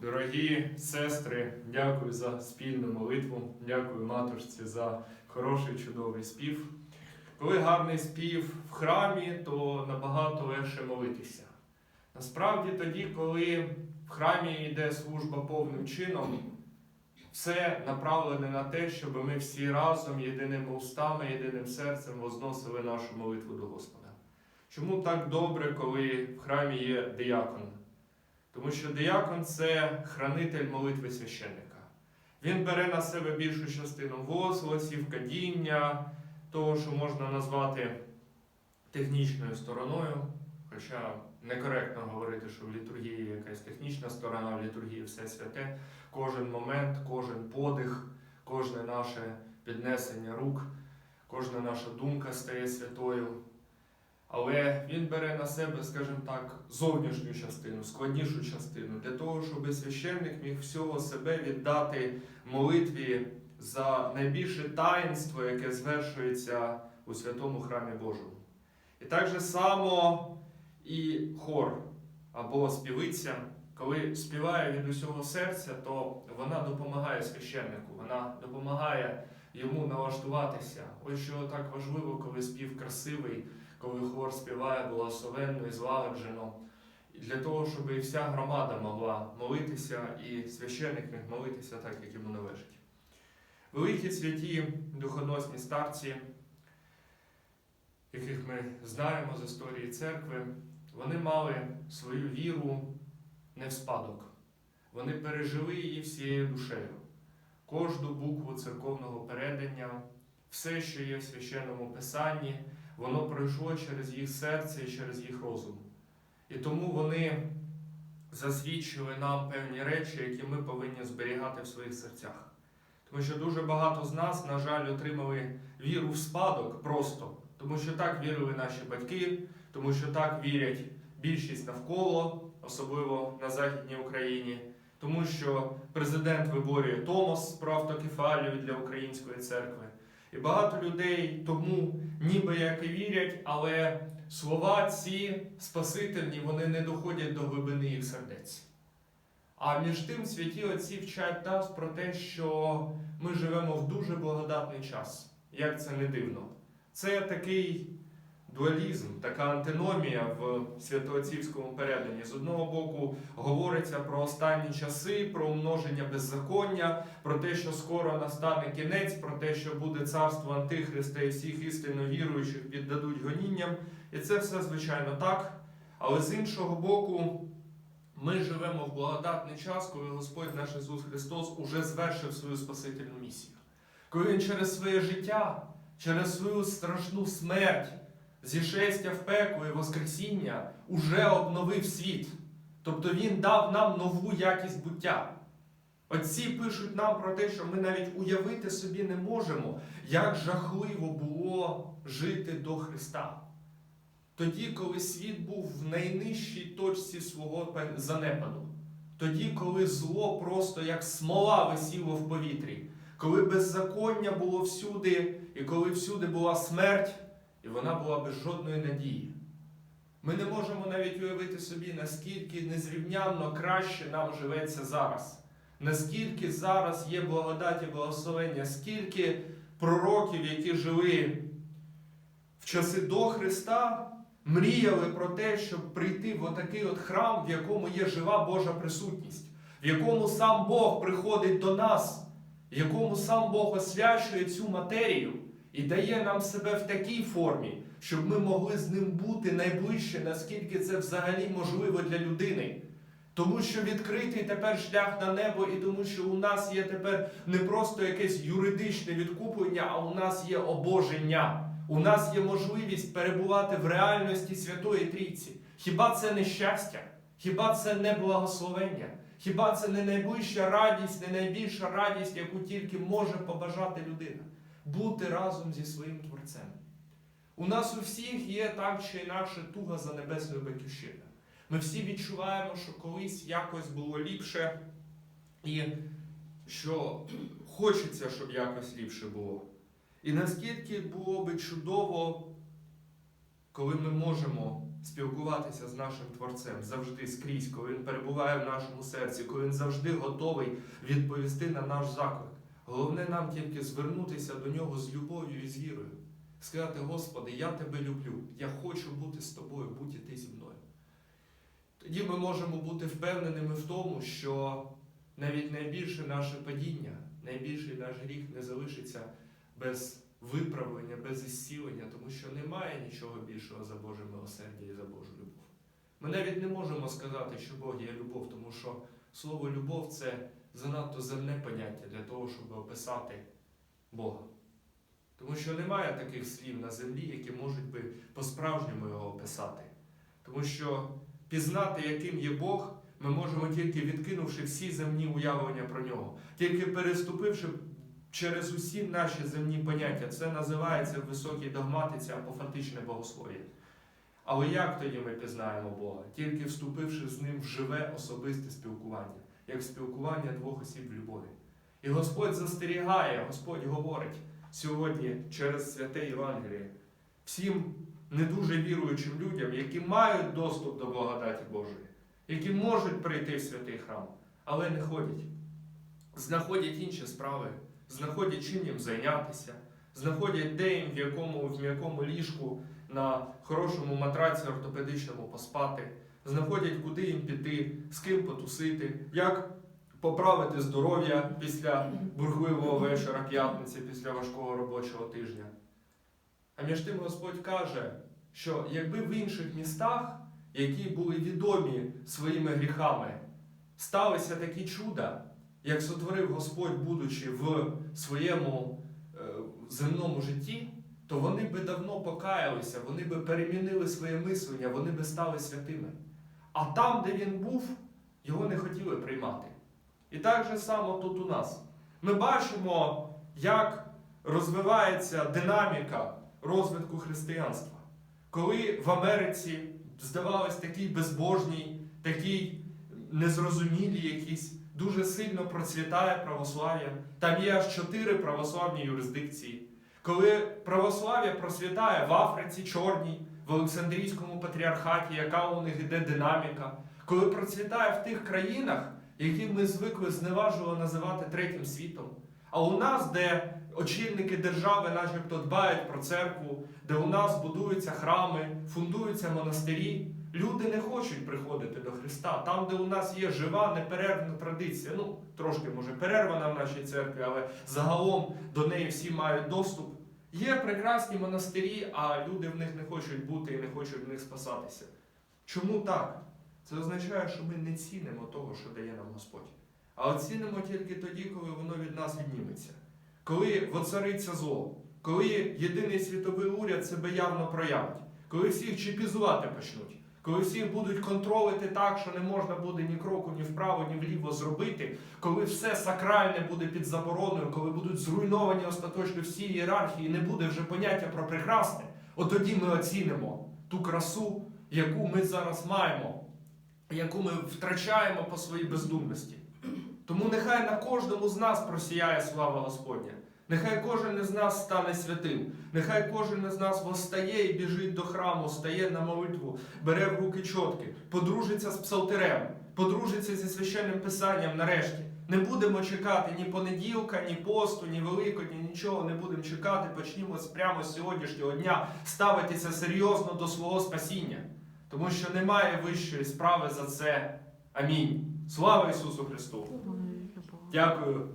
Дорогі сестри, дякую за спільну молитву, дякую матушці за хороший чудовий спів. Коли гарний спів в храмі, то набагато легше молитися. Насправді тоді, коли в храмі йде служба повним чином, все направлене на те, щоб ми всі разом, єдиними устами, єдиним серцем возносили нашу молитву до Господа. Чому так добре, коли в храмі є диякон? Тому що диякон це хранитель молитви священника. Він бере на себе більшу частину возгласів, кадіння, того, що можна назвати технічною стороною. Хоча некоректно говорити, що в літургії якась технічна сторона, в літургії все святе. Кожен момент, кожен подих, кожне наше піднесення рук, кожна наша думка стає святою. Але він бере на себе, скажімо так, зовнішню частину, складнішу частину, для того, щоб священник міг всього себе віддати молитві за найбільше таїнство, яке звершується у святому храмі Божому. І так же само і хор або співиця, коли співає від усього серця, то вона допомагає священнику, вона допомагає йому налаштуватися. Ось що так важливо, коли спів красивий коли хор співає благословенно і злагоджено, для того, щоб і вся громада могла молитися, і священник міг молитися так, як йому належить. Великі святі духоносні старці, яких ми знаємо з історії церкви, вони мали свою віру не в спадок. Вони пережили її всією душею. Кожну букву церковного передання, все, що є в священному писанні, воно пройшло через їх серце і через їх розум. І тому вони засвідчили нам певні речі, які ми повинні зберігати в своїх серцях. Тому що дуже багато з нас, на жаль, отримали віру в спадок просто, тому що так вірили наші батьки, тому що так вірять більшість навколо, особливо на Західній Україні, тому що президент виборює Томос про автокефалію для української церкви. І багато людей тому ніби як і вірять, але слова ці спасительні, вони не доходять до глибини їх сердець. А між тим святі отці вчать нас про те, що ми живемо в дуже благодатний час. Як це не дивно. Це такий дуалізм, така антиномія в святоотцівському переданні. З одного боку, говориться про останні часи, про умноження беззаконня, про те, що скоро настане кінець, про те, що буде царство Антихриста і всіх істинно віруючих піддадуть гонінням. І це все, звичайно, так. Але з іншого боку, ми живемо в благодатний час, коли Господь наш Ісус Христос уже звершив свою спасительну місію. Коли Він через своє життя, через свою страшну смерть, зішестя в пекло і Воскресіння уже обновив світ. Тобто Він дав нам нову якість буття. Отці пишуть нам про те, що ми навіть уявити собі не можемо, як жахливо було жити до Христа. Тоді, коли світ був в найнижчій точці свого занепаду, тоді, коли зло просто як смола висіло в повітрі, коли беззаконня було всюди, і коли всюди була смерть, і вона була без жодної надії. Ми не можемо навіть уявити собі, наскільки незрівнянно краще нам живеться зараз, наскільки зараз є благодать і благословення, скільки пророків, які жили в часи до Христа, мріяли про те, щоб прийти в отакий от храм, в якому є жива Божа присутність, в якому сам Бог приходить до нас, в якому сам Бог освячує цю матерію і дає нам себе в такій формі, щоб ми могли з ним бути найближче, наскільки це взагалі можливо для людини. Тому що відкритий тепер шлях на небо, і тому що у нас є тепер не просто якесь юридичне відкуплення, а у нас є обоження. У нас є можливість перебувати в реальності Святої Трійці. Хіба це не щастя? Хіба це не благословення? Хіба це не найближча радість, не найбільша радість, яку тільки може побажати людина? Бути разом зі своїм Творцем. У нас у всіх є так чи інакше туга за небесною батьківщиною. Ми всі відчуваємо, що колись якось було ліпше, і що хочеться, щоб якось ліпше було. І наскільки було би чудово, коли ми можемо спілкуватися з нашим Творцем завжди скрізь, коли Він перебуває в нашому серці, коли Він завжди готовий відповісти на наш заклик. Головне нам тільки звернутися до нього з любов'ю і з вірою. Сказати, Господи, я тебе люблю, я хочу бути з тобою, будь і ти зі мною. Тоді ми можемо бути впевненими в тому, що навіть найбільше наше падіння, найбільший наш гріх не залишиться без виправлення, без ісцілення, тому що немає нічого більшого за Боже милосердя і за Божу любов. Ми навіть не можемо сказати, що Бог є любов, тому що слово любов це занадто земне поняття для того, щоб описати Бога. Тому що немає таких слів на землі, які можуть би по-справжньому його описати. Тому що пізнати, яким є Бог, ми можемо тільки відкинувши всі земні уявлення про нього, тільки переступивши через усі наші земні поняття. Це називається в високій догматиці апофатичне богослов'я. Але як тоді ми пізнаємо Бога? Тільки вступивши з ним в живе особисте спілкування, як спілкування двох осіб в любові. І Господь застерігає, Господь говорить сьогодні через святе Євангеліє всім не дуже віруючим людям, які мають доступ до благодаті Божої, які можуть прийти в святий храм, але не ходять. Знаходять інші справи, знаходять чим їм зайнятися, знаходять де їм в якому, в м'якому ліжку на хорошому матраці ортопедичному поспати, знаходять, куди їм піти, з ким потусити, як поправити здоров'я після бурхливого вечора п'ятниці, після важкого робочого тижня. А між тим Господь каже, що якби в інших містах, які були відомі своїми гріхами, сталися такі чуда, як сотворив Господь, будучи в своєму е, земному житті, то вони би давно покаялися, вони би перемінили своє мислення, вони би стали святими. А там, де він був, його не хотіли приймати. І так же само тут у нас. Ми бачимо, як розвивається динаміка розвитку християнства. Коли в Америці, здавалось, такий безбожній, такий незрозумілий якийсь, дуже сильно процвітає православ'я, там є аж чотири православні юрисдикції. Коли православ'я процвітає в Африці Чорній, в Олександрійському патріархаті, яка у них іде динаміка, коли процвітає в тих країнах, які ми звикли зневажливо називати третім світом. А у нас, де очільники держави, начебто, дбають про церкву, де у нас будуються храми, фундуються монастирі, люди не хочуть приходити до Христа. Там, де у нас є жива, неперервна традиція, ну трошки може перервана в нашій церкві, але загалом до неї всі мають доступ. Є прекрасні монастирі, а люди в них не хочуть бути і не хочуть в них спасатися. Чому так? Це означає, що ми не цінимо того, що дає нам Господь. А оцінимо тільки тоді, коли воно від нас відніметься. Коли воцариться зло, коли єдиний світовий уряд себе явно проявить, коли всіх чіпізувати почнуть, коли всіх будуть контролити так, що не можна буде ні кроку, ні вправо, ні вліво зробити, коли все сакральне буде під забороною, коли будуть зруйновані остаточно всі ієрархії, не буде вже поняття про прекрасне, от тоді ми оцінимо ту красу, яку ми зараз маємо, яку ми втрачаємо по своїй бездумності. Тому нехай на кожному з нас просіяє слава Господня. Нехай кожен із нас стане святим. Нехай кожен із нас восстає і біжить до храму, стає на молитву, бере в руки чотки, подружиться з псалтирем, подружиться зі священним писанням нарешті. Не будемо чекати ні понеділка, ні посту, ні великодня, нічого не будемо чекати. Почнімо прямо з сьогоднішнього дня ставитися серйозно до свого спасіння. Тому що немає вищої справи за це. Амінь. Слава Ісусу Христу! Дякую.